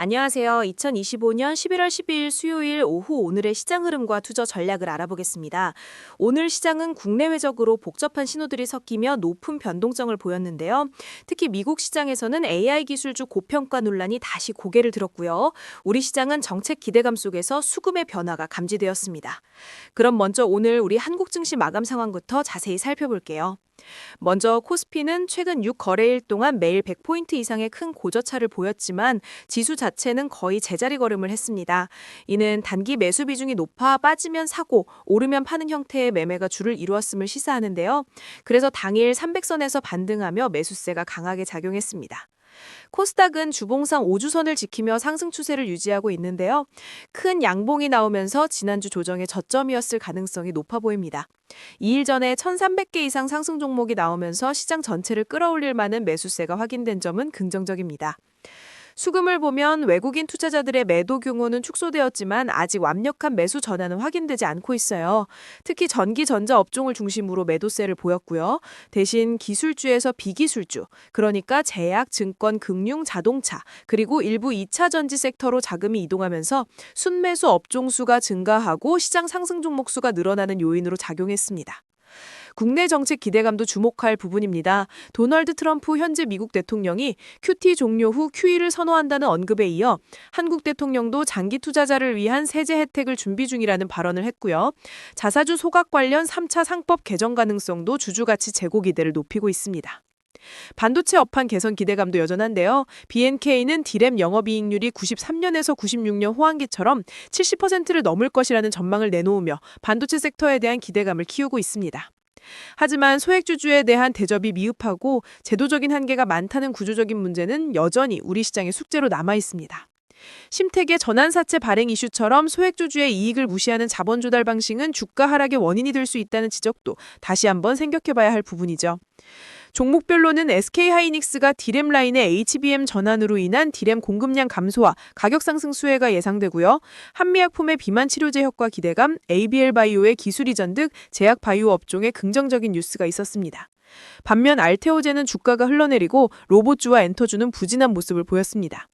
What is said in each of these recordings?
안녕하세요. 2025년 11월 12일 수요일 오후 오늘의 시장 흐름과 투자 전략을 알아보겠습니다. 오늘 시장은 국내외적으로 복잡한 신호들이 섞이며 높은 변동성을 보였는데요. 특히 미국 시장에서는 AI 기술주 고평가 논란이 다시 고개를 들었고요. 우리 시장은 정책 기대감 속에서 수급의 변화가 감지되었습니다. 그럼 먼저 오늘 우리 한국 증시 마감 상황부터 자세히 살펴볼게요. 먼저 코스피는 최근 6거래일 동안 매일 100포인트 이상의 큰 고저차를 보였지만 지수 자체는 거의 제자리 걸음을 했습니다. 이는 단기 매수 비중이 높아 빠지면 사고, 오르면 파는 형태의 매매가 주를 이루었음을 시사하는데요. 그래서 당일 300선에서 반등하며 매수세가 강하게 작용했습니다. 코스닥은 주봉상 5주선을 지키며 상승 추세를 유지하고 있는데요. 큰 양봉이 나오면서 지난주 조정의 저점이었을 가능성이 높아 보입니다. 2일 전에 1,300개 이상 상승 종목이 나오면서 시장 전체를 끌어올릴 만한 매수세가 확인된 점은 긍정적입니다. 수금을 보면 외국인 투자자들의 매도 규모는 축소되었지만 아직 완벽한 매수 전환은 확인되지 않고 있어요. 특히 전기 전자 업종을 중심으로 매도세를 보였고요. 대신 기술주에서 비기술주, 그러니까 제약, 증권, 금융, 자동차, 그리고 일부 2차 전지 섹터로 자금이 이동하면서 순매수 업종 수가 증가하고 시장 상승 종목 수가 늘어나는 요인으로 작용했습니다. 국내 정책 기대감도 주목할 부분입니다. 도널드 트럼프 현재 미국 대통령이 QT 종료 후 QE를 선호한다는 언급에 이어 한국 대통령도 장기 투자자를 위한 세제 혜택을 준비 중이라는 발언을 했고요. 자사주 소각 관련 3차 상법 개정 가능성도 주주가치 재고 기대를 높이고 있습니다. 반도체 업황 개선 기대감도 여전한데요. BNK는 디램 영업이익률이 93년에서 96년 호황기처럼 70%를 넘을 것이라는 전망을 내놓으며 반도체 섹터에 대한 기대감을 키우고 있습니다. 하지만 소액주주에 대한 대접이 미흡하고 제도적인 한계가 많다는 구조적인 문제는 여전히 우리 시장의 숙제로 남아 있습니다. 심택의 전환사채 발행 이슈처럼 소액주주의 이익을 무시하는 자본 조달 방식은 주가 하락의 원인이 될 수 있다는 지적도 다시 한번 생각해 봐야 할 부분이죠. 종목별로는 SK하이닉스가 디램 라인의 HBM 전환으로 인한 디램 공급량 감소와 가격 상승 수혜가 예상되고요. 한미약품의 비만 치료제 효과 기대감, ABL 바이오의 기술 이전 등 제약 바이오 업종에 긍정적인 뉴스가 있었습니다. 반면 알테오제는 주가가 흘러내리고 로봇주와 엔터주는 부진한 모습을 보였습니다.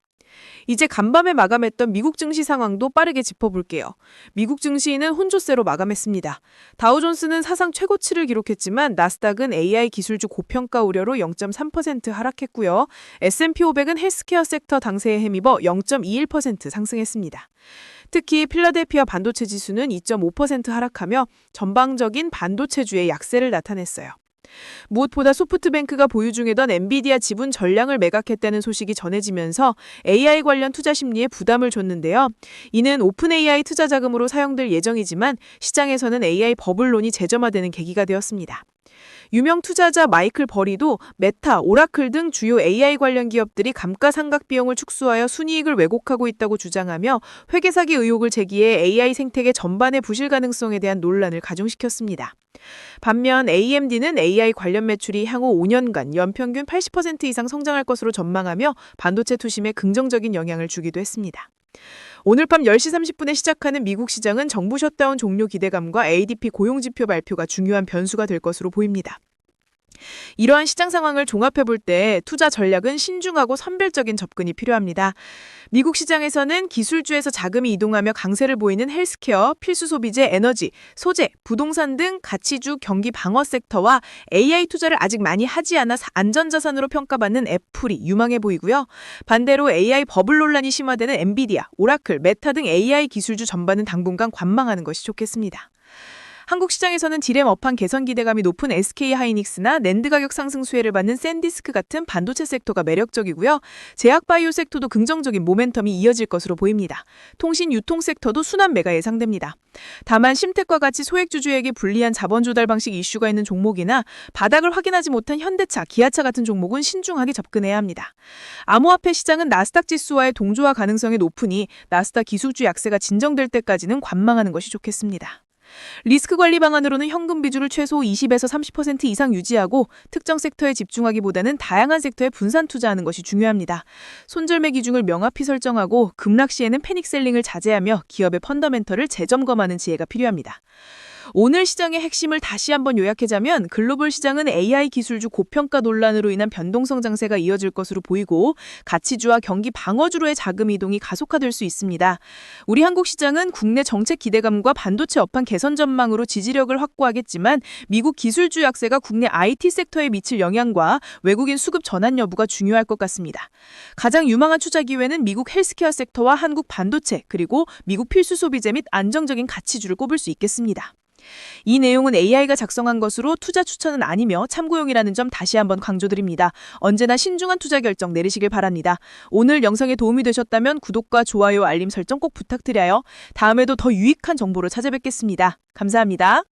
이제 간밤에 마감했던 미국 증시 상황도 빠르게 짚어볼게요. 미국 증시는 혼조세로 마감했습니다. 다우존스는 사상 최고치를 기록했지만 나스닥은 AI 기술주 고평가 우려로 0.3% 하락했고요. S&P 500은 헬스케어 섹터 당세에 힘입어 0.21% 상승했습니다. 특히 필라델피아 반도체 지수는 2.5% 하락하며 전방적인 반도체주의 약세를 나타냈어요. 무엇보다 소프트뱅크가 보유 중이던 엔비디아 지분 전량을 매각했다는 소식이 전해지면서 AI 관련 투자 심리에 부담을 줬는데요. 이는 오픈 AI 투자 자금으로 사용될 예정이지만 시장에서는 AI 버블론이 재점화되는 계기가 되었습니다. 유명 투자자 마이클 버리도 메타, 오라클 등 주요 AI 관련 기업들이 감가상각 비용을 축소하여 순이익을 왜곡하고 있다고 주장하며 회계 사기 의혹을 제기해 AI 생태계 전반의 부실 가능성에 대한 논란을 가중시켰습니다. 반면 AMD는 AI 관련 매출이 향후 5년간 연평균 80% 이상 성장할 것으로 전망하며 반도체 투심에 긍정적인 영향을 주기도 했습니다. 오늘 밤 10시 30분에 시작하는 미국 시장은 정부 셧다운 종료 기대감과 ADP 고용지표 발표가 중요한 변수가 될 것으로 보입니다. 이러한 시장 상황을 종합해 볼 때 투자 전략은 신중하고 선별적인 접근이 필요합니다. 미국 시장에서는 기술주에서 자금이 이동하며 강세를 보이는 헬스케어, 필수 소비재, 에너지, 소재, 부동산 등 가치주, 경기 방어 섹터와 AI 투자를 아직 많이 하지 않아 안전자산으로 평가받는 애플이 유망해 보이고요. 반대로 AI 버블 논란이 심화되는 엔비디아, 오라클, 메타 등 AI 기술주 전반은 당분간 관망하는 것이 좋겠습니다. 한국 시장에서는 디램 업황 개선 기대감이 높은 SK 하이닉스나 랜드 가격 상승 수혜를 받는 샌디스크 같은 반도체 섹터가 매력적이고요. 제약 바이오 섹터도 긍정적인 모멘텀이 이어질 것으로 보입니다. 통신 유통 섹터도 순환 매가 예상됩니다. 다만 심택과 같이 소액 주주에게 불리한 자본 조달 방식 이슈가 있는 종목이나 바닥을 확인하지 못한 현대차, 기아차 같은 종목은 신중하게 접근해야 합니다. 암호화폐 시장은 나스닥 지수와의 동조화 가능성이 높으니 나스닥 기술주 약세가 진정될 때까지는 관망하는 것이 좋겠습니다. 리스크 관리 방안으로는 현금 비중을 최소 20에서 30% 이상 유지하고 특정 섹터에 집중하기보다는 다양한 섹터에 분산 투자하는 것이 중요합니다. 손절매 기준을 명확히 설정하고 급락 시에는 패닉 셀링을 자제하며 기업의 펀더멘털을 재점검하는 지혜가 필요합니다. 오늘 시장의 핵심을 다시 한번 요약하자면 글로벌 시장은 AI 기술주 고평가 논란으로 인한 변동성 장세가 이어질 것으로 보이고 가치주와 경기 방어주로의 자금 이동이 가속화될 수 있습니다. 우리 한국 시장은 국내 정책 기대감과 반도체 업황 개선 전망으로 지지력을 확보하겠지만 미국 기술주 약세가 국내 IT 섹터에 미칠 영향과 외국인 수급 전환 여부가 중요할 것 같습니다. 가장 유망한 투자 기회는 미국 헬스케어 섹터와 한국 반도체 그리고 미국 필수 소비재 및 안정적인 가치주를 꼽을 수 있겠습니다. 이 내용은 AI가 작성한 것으로 투자 추천은 아니며 참고용이라는 점 다시 한번 강조드립니다. 언제나 신중한 투자 결정 내리시길 바랍니다. 오늘 영상에 도움이 되셨다면 구독과 좋아요, 알림 설정 꼭 부탁드려요. 다음에도 더 유익한 정보로 찾아뵙겠습니다. 감사합니다.